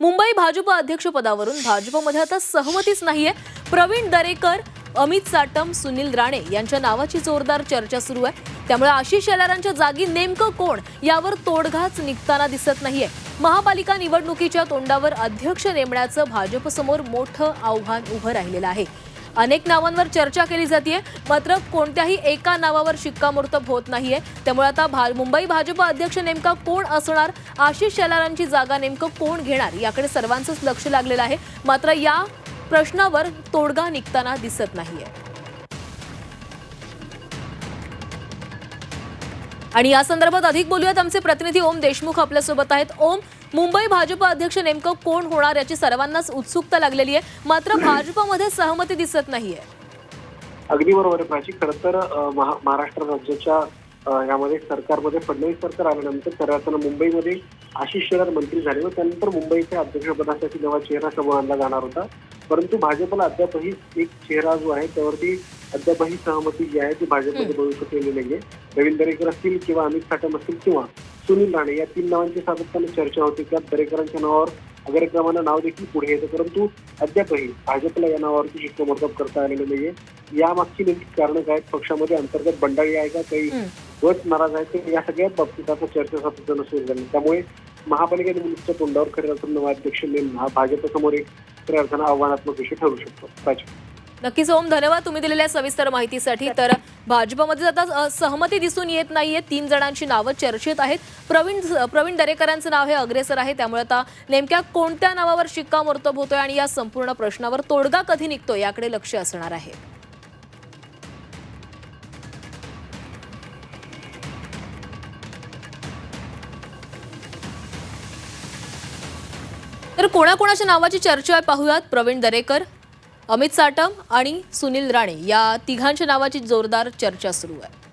मुंबई भाजप अध्यक्षपदावरून भाजपमध्ये आता सहमतीच नाहीये. प्रवीण दरेकर अमित साटम सुनील राणे यांच्या नावाची जोरदार चर्चा सुरू आहे. त्यामुळे आशिष शेलारांच्या जागी नेमकं कोण यावर तोडगाच निघताना दिसत नाहीये. महापालिका निवडणुकीच्या तोंडावर अध्यक्ष नेमण्याचं भाजपसमोर मोठं आव्हान उभं राहिलेलं आहे. अनेक नावांवर चर्चा केली जाते मात्र कोणत्याही एका नावावर शिक्कामोर्तब होत नाहीये. त्यामुळे आता भा मुंबई भाजप अध्यक्ष नेमका कोण असणार? आशिष शेलारांची जागा नेमकं कोण घेणार? याकडे सर्वांचंच लक्ष लागलेलं आहे. मात्र या प्रश्नावर तोडगा निघताना दिसत नाहीये. आणि या संदर्भात अधिक बोलूयात. आमचे प्रतिनिधी ओम देशमुख आपल्यासोबत आहेत. ओम मुंबई भाजप अध्यक्ष नेमकं कोण होणार याची सर्वांनाच उत्सुकता लागलेली आहे. मात्र भाजपमध्ये सहमती दिसत नाहीये. अगदी बरोबर आहे प्राची. खरं तर महा- महाराष्ट्र राज्याच्या यामध्ये सरकारमध्ये फडणवीस सरकार आल्यानंतर खऱ्या मुंबईमध्ये आशिष शेलार मंत्री झाले व त्यानंतर मुंबईच्या अध्यक्षपदासाठी नवा चेहरा समोर आणला जाणार होता. परंतु भाजपला अद्यापही एक चेहरा जो आहे त्यावरती अद्यापही सहमती जी आहे ती भाजपमध्ये भविष्य केली नाहीये. रवींद्र दरेकर असतील किंवा अमित साटम असतील किंवा सुनील राणे या तीन नावांची सातत्याने चर्चा होती. त्यात दरेकरांच्या नावावर अग्रक्रमानं नाव देखील पुढे येतं. परंतु अद्यापही भाजपला या नावावरती शिक्कामोर्तब करता आलेलं नाहीये. यामागची नेमकी कारणं काय? आहेत? पक्षामध्ये अंतर्गत बंडाळी आहे का? काही. गट नाराज आहे तर या सगळ्या बाबतीत आता चर्चा सातत्यानं सुरू झाली त्यामुळे महापालिका निवडणुकीच्या तोंडावर खऱ्या अर्थानं नवा अध्यक्ष नेमणं हा भाजपसमोर एक खऱ्या अर्थानं आव्हानात्मक विषय ठरू शकतो. नक्कीच ओम धन्यवाद तुम्ही दिलेल्या सविस्तर माहितीसाठी. तर भाजपमध्ये आता सहमती दिसून येत नाहीये. तीन जणांची नावं चर्चेत आहेत. प्रवीण प्रवीण दरेकरांचं नाव हे अग्रेसर आहे. त्यामुळे आता नेमक्या कोणत्या नावावर शिक्कामोर्तब होतोय आणि या संपूर्ण प्रश्नावर तोडगा कधी निघतोय याकडे लक्ष असणार आहे. तर कोणाकोणाच्या नावाची चर्चा आहे पाहूयात. प्रवीण दरेकर अमित साटम आणि सुनील राणे या तिघांच्या नावाची जोरदार चर्चा सुरू आहे.